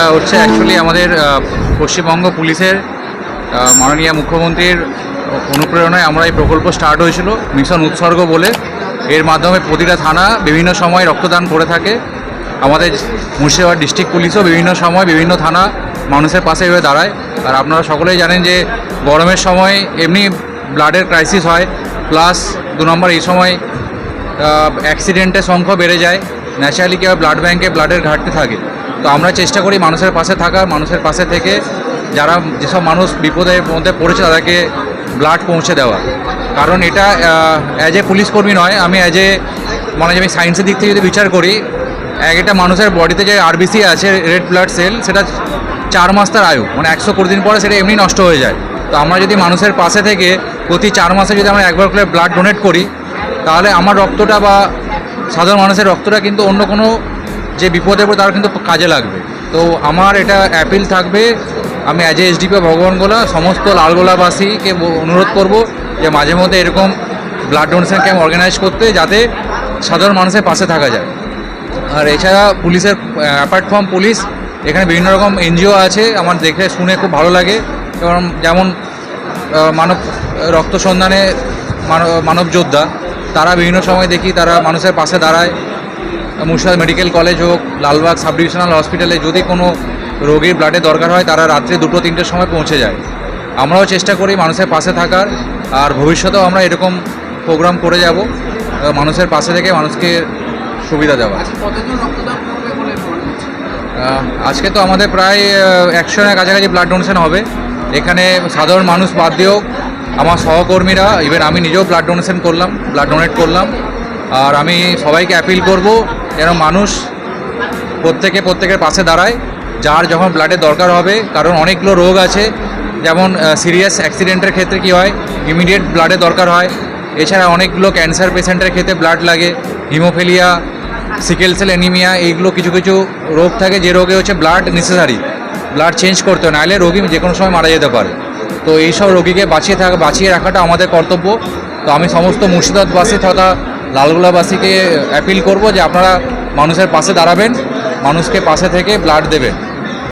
এটা হচ্ছে অ্যাকচুয়ালি আমাদের পশ্চিমবঙ্গ পুলিশের মাননীয় মুখ্যমন্ত্রীর অনুপ্রেরণায় আমরা এই প্রকল্প স্টার্ট হয়েছিল, মিশন উৎসর্গ বলে। এর মাধ্যমে প্রতিটা থানা বিভিন্ন সময় রক্তদান করে থাকে। আমাদের মুর্শিদাবাদ ডিস্ট্রিক্ট পুলিশও বিভিন্ন সময় বিভিন্ন থানা মানুষের পাশে এভাবে দাঁড়ায়। আর আপনারা সকলেই জানেন যে গরমের সময় এমনি ব্লাডের ক্রাইসিস হয় প্লাস দু নম্বর এই সময় অ্যাক্সিডেন্টের সংখ্যা বেড়ে যায়। ন্যাচারালি কেউ ব্লাড ব্যাঙ্কে ব্লাডের ঘাটতি থাকে। তো আমরা চেষ্টা করি মানুষের পাশে থাকা মানুষের পাশে থেকে যারা যেসব মানুষ বিপদের মধ্যে পড়েছে তাদেরকে ব্লাড পৌঁছে দেওয়া কারণ এটা অ্যাজ এ পুলিশ কর্মী নয়, আমি অ্যাজ এ মানে আমি সায়েন্সের দিক থেকে যদি বিচার করি, এক একটা মানুষের বডিতে যে আরবিসি আছে রেড ব্লাড সেল সেটা চার মাস তার আয়ু মানে একশো কুড়ি দিন পরে সেটা এমনি নষ্ট হয়ে যায়। তো আমরা যদি মানুষের পাশে থেকে প্রতি চার মাসে যদি আমরা একবার করে ব্লাড ডোনেট করি, তাহলে আমার রক্তটা বা সাধারণ মানুষের রক্তটা কিন্তু অন্য কোনো যে বিপদে পড়ে তার কিন্তু কাজে লাগবে। তো আমার এটা অ্যাপিল থাকবে। আমি অ্যাজ এ এসডিপি ভগবানগোলা সমস্ত লালগোলাবাসীকে অনুরোধ করব যে মাঝে মধ্যে এরকম ব্লাড ডোনেশন ক্যাম্প অর্গানাইজ করতে যাতে সাধারণ মানুষের পাশে থাকা যায়। আর এছাড়া পুলিশের অ্যাপার্ট ফ্রম পুলিশ এখানে বিভিন্ন রকম এনজিও আছে, আমার দেখে শুনে খুব ভালো লাগে। এবং যেমন মানব, রক্ত সন্ধানে মানব যোদ্ধা তারা বিভিন্ন সময় দেখি তারা মানুষের পাশে দাঁড়ায়। মুর্শিদাবাদ মেডিকেল কলেজ হোক লালবাগ সাব ডিভিশনাল হসপিটালে যদি কোনো রোগীর ব্লাডের দরকার হয় তারা রাত্রে দুটো তিনটের সময় পৌঁছে যায়। আমরাও চেষ্টা করি মানুষের পাশে থাকার আর ভবিষ্যতেও আমরা এরকম প্রোগ্রাম করে যাব মানুষের পাশে থেকে মানুষকে সুবিধা দেওয়া আজকে তো আমাদের প্রায় একশো জনের কাছাকাছি ব্লাড ডোনেশন হবে। এখানে সাধারণ মানুষ বাদ দিয়েও আমার সহকর্মীরা ইভেন আমি নিজেও ব্লাড ডোনেশন করলাম ব্লাড ডোনেট করলাম। আর আমি সবাইকে অ্যাপিল করব যেন মানুষ প্রত্যেকে প্রত্যেকের পাশে দাঁড়ায়, যার যখন ব্লাডের দরকার হবে, কারণ অনেকগুলো রোগ আছে, যেমন সিরিয়াস অ্যাক্সিডেন্টের ক্ষেত্রে কী হয় ইমিডিয়েট ব্লাডের দরকার হয়, এছাড়া অনেকগুলো ক্যান্সার পেশেন্টের ক্ষেত্রে ব্লাড লাগে হিমোফেলিয়া সিকেল সেল অ্যানিমিয়া এইগুলো কিছু কিছু রোগ থাকে, যে রোগে হচ্ছে ব্লাড নেসেসারি ব্লাড চেঞ্জ করতে হয়, নাহলে রোগী যে কোনো সময় মারা যেতে পারে। তো এইসব রোগীকে বাঁচিয়ে থাকা, বাঁচিয়ে রাখাটা আমাদের কর্তব্য। তো আমি সমস্ত মুর্শিদাবাদবাসী তথা লালগোলাবাসীকে অ্যাপিল করব যে আপনারা মানুষের পাশে দাঁড়াবেন মানুষকে পাশে থেকে ব্লাড দেবেন।